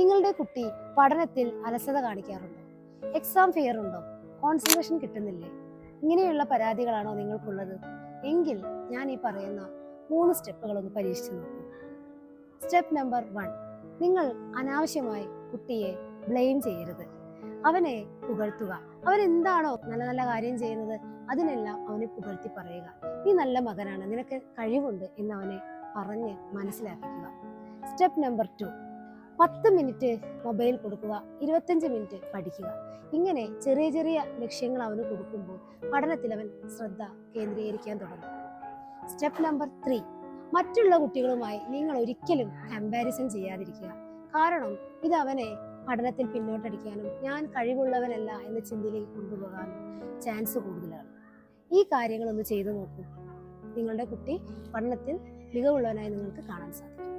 നിങ്ങളുടെ കുട്ടി പഠനത്തിൽ അലസത കാണിക്കാറുണ്ടോ? എക്സാം ഫിയർ ഉണ്ടോ? കോൺസെൻട്രേഷൻ കിട്ടുന്നില്ലേ? ഇങ്ങനെയുള്ള പരാതികളാണോ നിങ്ങൾക്കുള്ളത്? എങ്കിൽ ഞാൻ ഈ പറയുന്ന മൂന്ന് സ്റ്റെപ്പുകൾ ഒന്ന് പരീക്ഷിച്ചു നോക്കൂ. സ്റ്റെപ്പ് നമ്പർ വൺ നിങ്ങൾ അനാവശ്യമായി കുട്ടിയെ ബ്ലെയിം ചെയ്യരുത്. അവനെ പുകഴ്ത്തുക. അവൻ എന്താണോ നല്ല നല്ല കാര്യം ചെയ്യുന്നത് അതിനെല്ലാം അവനെ പുകഴ്ത്തി പറയുക. നീ നല്ല മകനാണ്. നിനക്ക് കഴിവുണ്ട് എന്ന് അവനെ പറഞ്ഞ് മനസ്സിലാക്കുക. സ്റ്റെപ്പ് നമ്പർ ടു പത്ത് മിനിറ്റ് മൊബൈൽ കൊടുക്കുക ഇരുപത്തഞ്ച് മിനിറ്റ് പഠിക്കുക. ഇങ്ങനെ ചെറിയ ചെറിയ ലക്ഷ്യങ്ങൾ അവന് കൊടുക്കുമ്പോൾ പഠനത്തിൽ അവൻ ശ്രദ്ധ കേന്ദ്രീകരിക്കാൻ തുടങ്ങും. സ്റ്റെപ്പ് നമ്പർ ത്രീ മറ്റുള്ള കുട്ടികളുമായി നിങ്ങൾ ഒരിക്കലും കമ്പാരിസൺ ചെയ്യാതിരിക്കുക. കാരണം ഇത് അവനെ പഠനത്തിൽ പിന്നോട്ടടിക്കാനും ഞാൻ കഴിവുള്ളവനല്ല എന്ന ചിന്തയിലേക്ക് കൊണ്ടുപോകാനും ചാൻസ് കൂടുതലാണ്. ഈ കാര്യങ്ങളൊന്ന് ചെയ്തു നോക്കൂ. നിങ്ങളുടെ കുട്ടി പഠനത്തിൽ മികവുള്ളവനായി നിങ്ങൾക്ക് കാണാൻ സാധിക്കും.